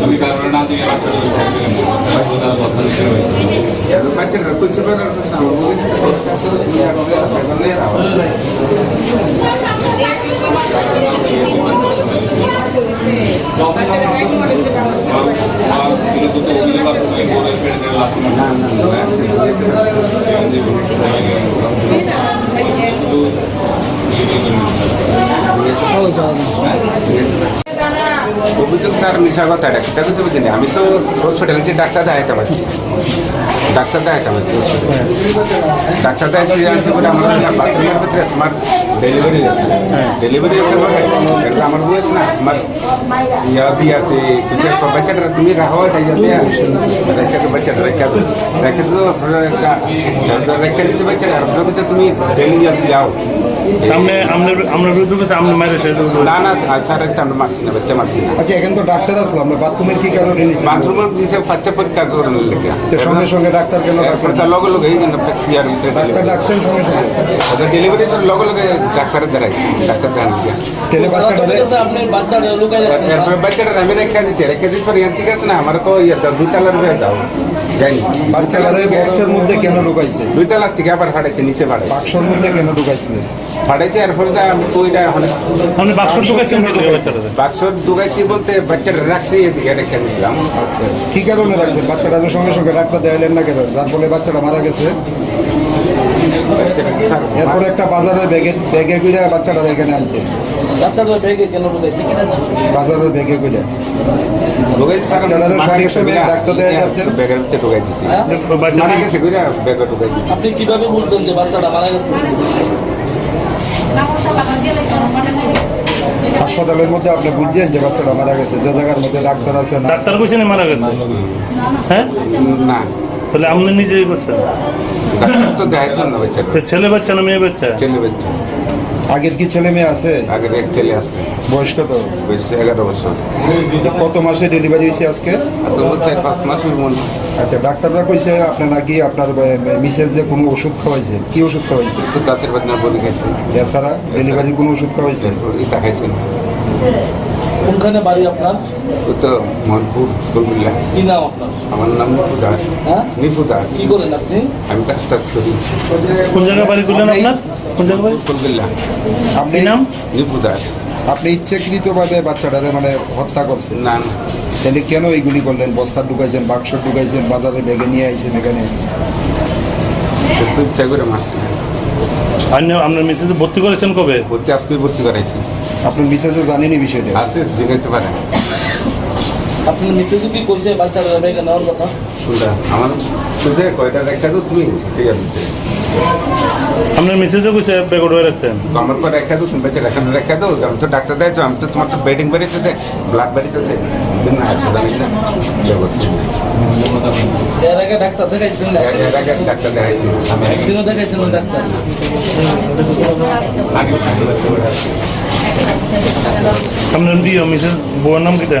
তুমি কারণে না দিয়ে বাচ্চাটা কথা অভিযোগ স্যার মিশা কথা এটা সেটা কিন্তু বুঝিনি। আমি তো হসপিটালে যে ডাক্তার দেখাইতে পারছি। ডাক্তার দেখাইতে পারছি। ডাক্তার দেখাইতে জানছি বলে আমার বাথরুমের ভিতরে তোমার ডেলিভারি আছে। ডেলিভারি আছে বলে এটা আমার বয়স না আমার ইয়া দিয়াতে বিশেষ করে বাচ্চাটা তুমি রাখো এটা ইয়াতে রেখে তো বাচ্চাটা রেখে তো রেখে তো রেখে দিতে বাচ্চাটা। আর বলছে তুমি ডেলি যাও সামনে আপনার আপনার বিরুদ্ধে কিছু আপনি মারে সে না না স্যার আমরা মারছি না বাচ্চা মারছি না। আচ্ছা এখানে তো ডাক্তার আসলো আমরা বাথরুমে কি কারণে নিয়েছি? বাথরুমের পিছিয়ে বাচ্চা পরীক্ষা করে লেগে তো সঙ্গে সঙ্গে ডাক্তার কেন ডাক্তার তার লগে লগে জন্য ইয়ার ভিতরে ডাক্তার ডাকছেন সঙ্গে সঙ্গে? ডেলিভারি তার লগে লগে ডাক্তারের দ্বারাই ডাক্তার দেখান ছেলে বাচ্চাটা দেয় আপনার বাচ্চাটা লুকাই যাচ্ছে। এরপরে বাচ্চাটা আমি রেখে দিচ্ছি রেখে দিচ্ছি পরে ইয়ান ঠিক আছে না আমার কো ইয়ে দুই তালার যাও জানি। বাচ্চাটা বক্সের মধ্যে কেন ঢুকাইছে দুই থেকে আবার ফাটাইছে নিচে ফাটাই বাক্সর মধ্যে কেন ঢুকাইছিলেন ফাটাইছে এরপরে আমি তো এখন বাক্স ঢুকাইছেন কি করে বাচ্চাটা বাক্স ঢুকাইছি বলতে বাচ্চাটা রাখছি এদিকে রেখে দিয়েছিলাম আচ্ছা। কি কারণে রাখছেন? বাচ্চাটা তো সঙ্গে সঙ্গে ডাক্তার দেখাইলেন না কেন? যার ফলে বাচ্চাটা মারা গেছে? এরপরে একটা বাজারের ব্যাগে ব্যাগে করে বাচ্চাটা এখানে আনছে। বাচ্চাটা ব্যাগে কেন ঢুকাইছে বাজারের ব্যাগে দিচ্ছি হ্যাঁ? দিচ্ছি আপনি কীভাবে বুঝবেন যে বাচ্চাটা মারা গেছে? হাসপাতালের মধ্যে আপনি বুঝছেন যে বাচ্চাটা মারা গেছে যে জায়গার মধ্যে ডাক্তার আছে না ডাক্তার কইছে না মারা গেছে? হ্যাঁ? না। তাহলে আপনি নিজেই তো দেখাইছেন না বাচ্চাটা। ছেলে বাচ্চা না মেয়ে বাচ্চা? ছেলে বাচ্চা। আগের কি ছেলে মেয়ে আছে? আগের এক ছেলে আছে। বয়স কত? বয়স এগারো বছর। কত মাসে ডেলিভারি হয়েছে আজকে? পাঁচ মাসের মনে হয়। আচ্ছা ডাক্তাররা কইছে আপনার নাকি আপনার মিসেস যে কোনো ওষুধ খাওয়াইছে। কি ওষুধ খাওয়াইছে? তো দাঁতের বাদনা বলে গেছে এছাড়া ডেলিভারির কোনো ওষুধ খাওয়াইছে? এটা খাইছেন কোনখানে বাড়ি আপনার? ও তো মনপুর কুলমিল্লা কি নাম আপনার? আমার নাম নিপু দাস। হ্যাঁ? নিপু দাস। কি করেন আপনি? আমি কাজ টাজ করি। কোন জায়গায় বাড়ি করলেন আপনার? কোন জায়গায় বাড়ি? আপনি? নাম? নিপু দাস। আপনি ইচ্ছাকৃতভাবে বাচ্চাটাকে মানে হত্যা করছেন? না না। তাহলে কেন এইগুলি করলেন? বস্তা ঢুকাইছেন বাক্স ঢুকাইছেন বাজারে ব্যাগে নিয়ে আইছেন এখানে? ইচ্ছা করে মারছি। না আপনি আপনার মেসেজে ভর্তি করেছেন কবে? ভর্তি আজকে ভর্তি করাইছি। আপনার মিসেসে জানেনি বিষয়টা। আছে জিজ্ঞাসা পারেন। আপনার মিসেস কি কইছে বাচ্চাটা ব্যাগে নেওয়ার কথা? শুনলাম। আমার কয়টা দেখা তো তুমি ঠিক আছে। আপনার মেসেজে কইছে বেগট হয়ে রাখতেন আমার পর রেখা দাও তুমি বেঁচে রেখা রেখা দাও আমি তো ডাক্তার দেয় তো আমি তো তোমার তো বেডিং বেরিয়েছে ব্লাড বেরিয়েছে। এর আগে ডাক্তার দেখাইছিলেন এর আগে ডাক্তার দেখাইছি। আমি একদিনও দেখাইছিলেন ডাক্তার? আপনার বিয়ে মেসেজ বউয়ের নাম কিটা?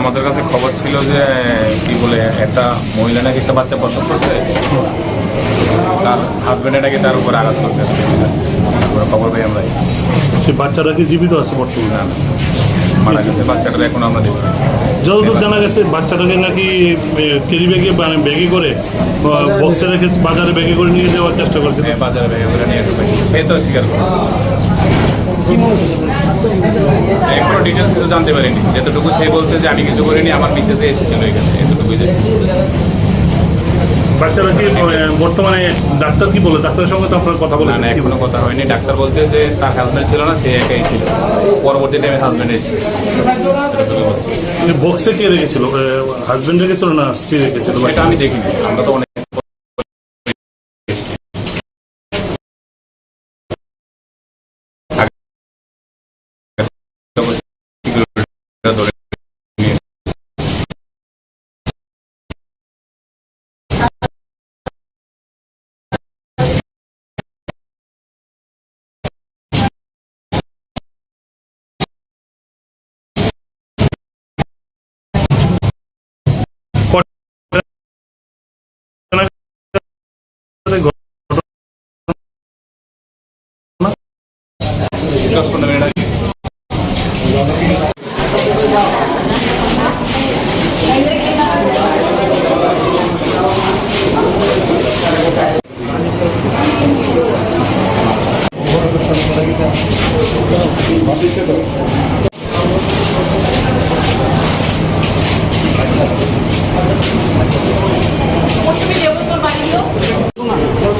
আমাদের কাছে খবর ছিল যে কি বলে একটা মহিলা নাকি একটা বাচ্চা প্রসব করছে তার হাজবেন্ডে নাকি তার উপর আঘাত করছে। খবর পাই আমরা সে বাচ্চাটা কি জীবিত আছে বর্তমানে? মারা গেছে বাচ্চাটা এখন আমরা দেখছি। যতদূর জানা গেছে বাচ্চাটাকে নাকি ক্যারি ব্যাগে মানে ব্যাগে করে বক্সে রেখে বাজারে ব্যাগে করে নিয়ে যাওয়ার চেষ্টা করছে। এ বাজারে ভেঙে করে নিয়ে সে তো স্বীকার করে এখনও ডিটেলস কিছু জানতে পারিনি। যেতটুকু সে বলছে যে আমি কিছু করিনি আমার মিসেসে এসেছিল এখানে এতটুকুই বাচ্চারা কি বর্তমানে ডাক্তার কি বলে? ডাক্তারের সঙ্গে তো আপনার কথা বলে না না এখনও কথা হয়নি। ডাক্তার বলছে যে তার ছিল না সে একাই ছিল। পরবর্তী টাইমে হাজবেন্ড এসেছে। এতটুকু বক্সে কে রেখেছিল? হাজবেন্ড রেখেছিল না স্ত্রী রেখেছিল? সেটা আমি দেখিনি। আমরা তো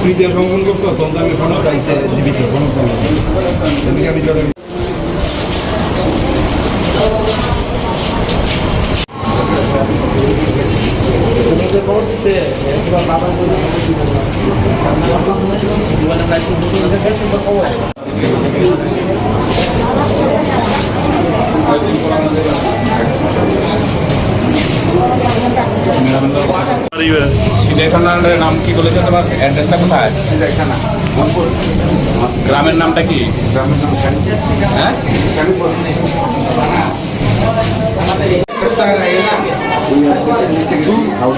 ফ্রিজে ভ্রমণ করছ তখন আমি ফোন চাইছে জীবিত এদিকে আমি সিলেখানার নাম কি বলেছে তোমার? অ্যাড্রেসটা কোথায়? মনপুর গ্রামের নামটা কি? গ্রামের নাম শান্তি হ্যাঁ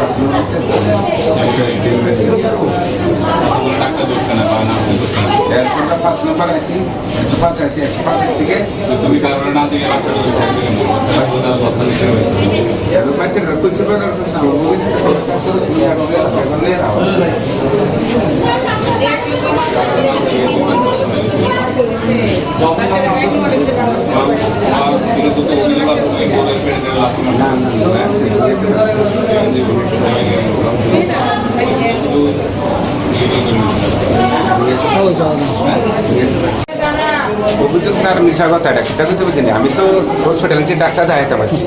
শান্তিপুর ডাক্তার কেন পাঁচ নম্বর আছে একশো পাঁচ আছে একশো পাঁচ থেকে তুমি কারণে না দিলে বাচ্চাটা দোষ থাকবে অবস্থা নিতে হবে বাচ্চারা কুচি করে না অভিযোগ স্যার মিশা কথা ডাক্তার তো বুঝিনি আমি তো হসপিটালে যে ডাক্তার দেখাইতাম আর কি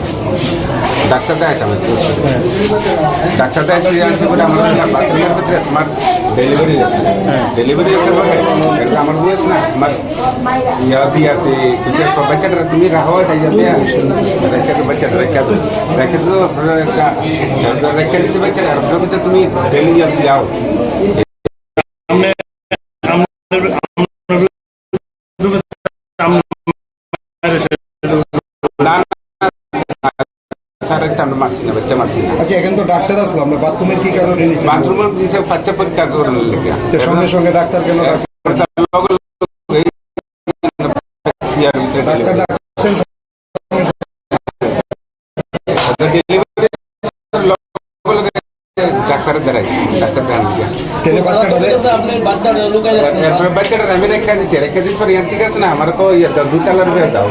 ডাক্তার দেখাইতাম আর কি ডাক্তার দেখাইতে আনছি বলে আমার বাথরুমের ভিতরে তোমার ডেলিভারি ডেলিভারি এসে বলে এটা আমার বয়স না আমার ইয়া দিয়াতে কিসের বাচ্চাটা তুমি রাহো তাই যাতে রেখে তো বাচ্চাটা রেখে তো রেখে তো রেখে দিতে বাচ্চাটা আর বলছে তুমি ডেলি যাও আমরা মারছি না বাচ্চা মারছি না আচ্ছা এখানে তো ডাক্তার আসলো আমরা বাথরুমে কি কারণে নিয়েছি বাথরুমের নিচে বাচ্চা পরীক্ষা করার লেগে তো সঙ্গে সঙ্গে ডাক্তার কেন ডাক্তার ডাক্তার ডাকছেন ডাক্তারের দ্বারাই ডাক্তার দেখান বাচ্চাটা লুকাই রাখছেন বাচ্চাটা আমি রেখে দিচ্ছি রেখে দিচ্ছি পরে ইয়ান ঠিক আছে না আমার তো ইয়ে দুই তালার হয়ে যাও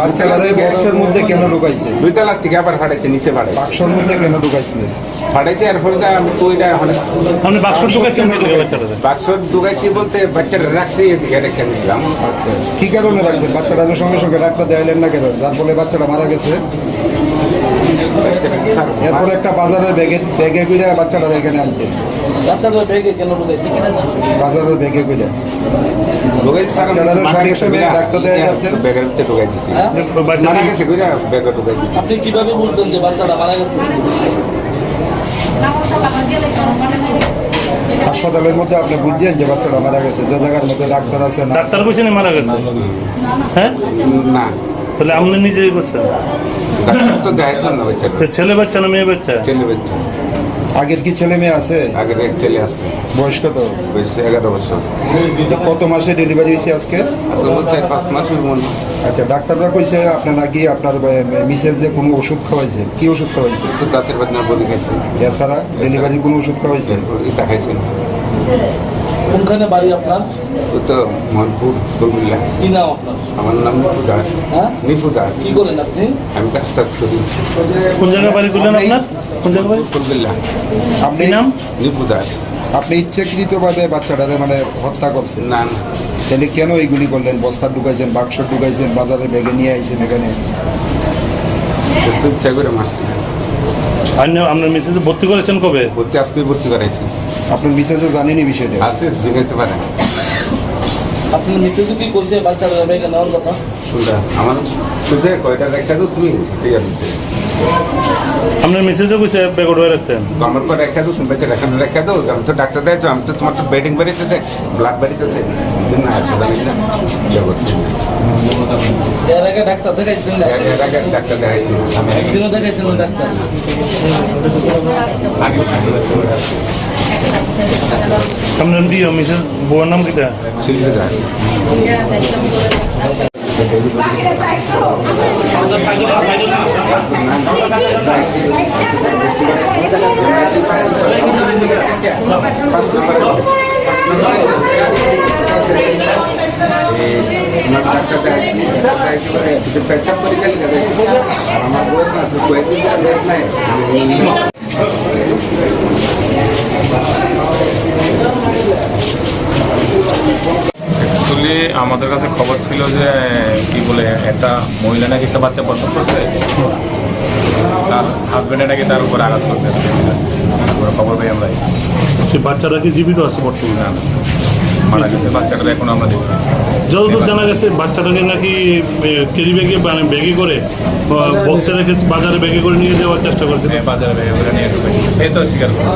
বাচ্চাটা বক্সের মধ্যে কেন ঢুকাইছে দুই তালার থেকে আবার ফাটাইছে নিচে ফাটাই বাক্সর মধ্যে কেন ঢুকাইছিলেন ফাটাইছে এরপরে তো আমি তো ওইটা এখন আপনি বাক্স ঢুকাচ্ছেন কি বাচ্চাটা বাক্স ঢুকাইছি বলতে বাচ্চাটা রাখছি এদিকে রেখে দিয়েছিলাম আচ্ছা কি কারণে রাখছেন বাচ্চাটা সঙ্গে সঙ্গে ডাক্তার দেখাইলেন না কেন? যার ফলে বাচ্চাটা মারা গেছে। এরপরে একটা বাজারের ব্যাগে ব্যাগে করে বাচ্চাটা এখানে আনছে। বাচ্চাটা ব্যাগে কেন ব্যাগে হ্যাঁ বাচ্চা মারা গেছে কইরা ব্যাগে ঢুকাই দিচ্ছি আপনি কীভাবে বুঝবেন যে বাচ্চাটা মারা গেছে? হাসপাতালের মধ্যে আপনি বুঝছেন যে বাচ্চাটা মারা গেছে যে জায়গার মধ্যে ডাক্তার আছে না ডাক্তার মারা গেছে? হ্যাঁ? না। তাহলে আপনি নিজেই করছেন ডাক্তার তো না বাচ্চাটা। তো ছেলে বাচ্চা না মেয়ে বাচ্চা? ছেলে বাচ্চা। আগের কি ছেলে মেয়ে আছে? আগের এক ছেলে আছে। বয়স কত? বয়স এগারো বছর। কত মাসে ডেলিভারি হয়েছে আজকে? চার পাঁচ মাসের মনে আচ্ছা ডাক্তাররা কইছে আপনার নাকি আপনার মিসেস যে কোনো ওষুধ খাওয়াইছে। কি ওষুধ খাওয়াইছে? তো দাঁতের বাদনা বলে গেছে এছাড়া ডেলিভারির কোনো ওষুধ খাওয়াইছে? এটা খাইছে। কোনখানে বাড়ি আপনার? ও তো মনপুর কুমিল্লা। কি নাম আপনার? আমার নাম নিপু দাস হ্যাঁ? নিপু দাস কি করেন আপনি? আমি কাজ টাজ করি। কোন জায়গায় বাড়ি তুললেন আপনার? কোন জায়গায় বাড়ি? কুমিল্লা। আপনি নাম? নিপু দাস আপনি ইচ্ছাকৃতভাবে বাচ্চাটারে মানে হত্যা করছেন? না না। তাহলে কেন এইগুলি করলেন? বস্তা ঢুকাইছেন বাক্স ঢুকাইছেন বাজারে ব্যাগে নিয়ে আইছেন এখানে? ইচ্ছা করে মারছি। অন্য আপনার মেসেজে ভর্তি করেছেন কবে? ভর্তি আজকে ভর্তি করাইছি। আপনার মিসেসে জানেনি বিষয়টা। আছে জিগাইতে পারে। আপনার মিসেস কি কইছে বাচ্চাটা ব্যাগে নেওয়ার কথা? শুনলা আমার শুধু কয়টা রেখা তো তুমি ঠিক আছে। আপনার মেসেজে কইছে ব্যাগ উঠে রাখতেন আমার পর রেখা দো তুমি রেখা রেখা দো আমি তো ডাক্তার দেয় আমি তো তোমার তো বেডিং বেরিয়েছে ব্লাড বেরিয়েছে না না এর আগে ডাক্তার দেখাইছেন না? এর আগে ডাক্তার দেখাইছি। আমি একদিনও দেখাইছেন না ডাক্তার? আগে আপনার কি মিসেস বউয়ের নাম কিটা শিল্পী যায় ডাক্তার দেয় পেটটা পরীক্ষা করে আর আমার বয়স না তো কয়েকদিন বয়স নাই অ্যাকচুয়ালি আমাদের কাছে খবর ছিল যে কি বলে একটা মহিলা নাকি একটা বাচ্চা পছন্দ করছে। তার হাজবেন্ডে নাকি তার উপর আঘাত করছে। খবর পাই আমরা সে বাচ্চারা কি জীবিত আছে বর্তমানে? না, মারা গেছে। বাচ্চাটা এখন আমরা দেখছি। যতদূর জানা গেছে বাচ্চাটাকে নাকি ক্যারি ব্যাগে মানে ব্যাগে করে বক্সে রেখে বাজারে ব্যাগে করে নিয়ে যাওয়ার চেষ্টা করছে এ বাজারে বের করে নিয়ে সে তো স্বীকার করে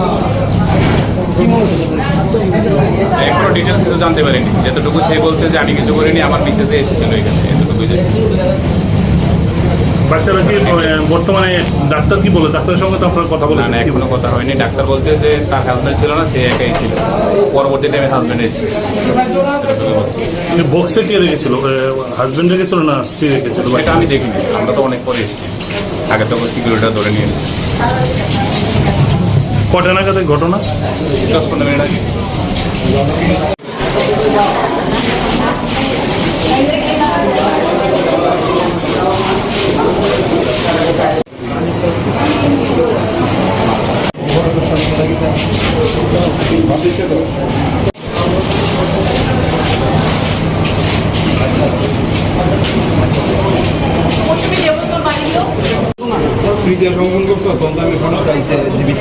এখনও ডিটেলস কিছু জানতে পারিনি। যতটুকু সে বলছে যে আমি কিছু করিনি আমার মিসেসে এসেছিল এখানে এতটুকুই জানি। বাচ্চারা কি বর্তমানে ডাক্তার কি বলে? ডাক্তারের সঙ্গে তো আপনার কথা না এখনও কথা হয়নি। ডাক্তার বলছে যে তার ছিল না সে একাই ছিল। পরবর্তী টাইমে হাজবেন্ড এসেছে। বক্সে কে রেখেছিল? রেখেছিল না স্ত্রী রেখেছিল? সেটা আমি দেখিনি। আমরা তো অনেক পরে এসেছি। আগে তো সিকিউরিটিটা ধরে নিয়ে এসেছি কটা নাগাদ এই ঘটনা দশ পনেরো মিনিট আগে তুমি যে লঙ্ঘন করছ তখন আমি কোনো চাইছে জীবিত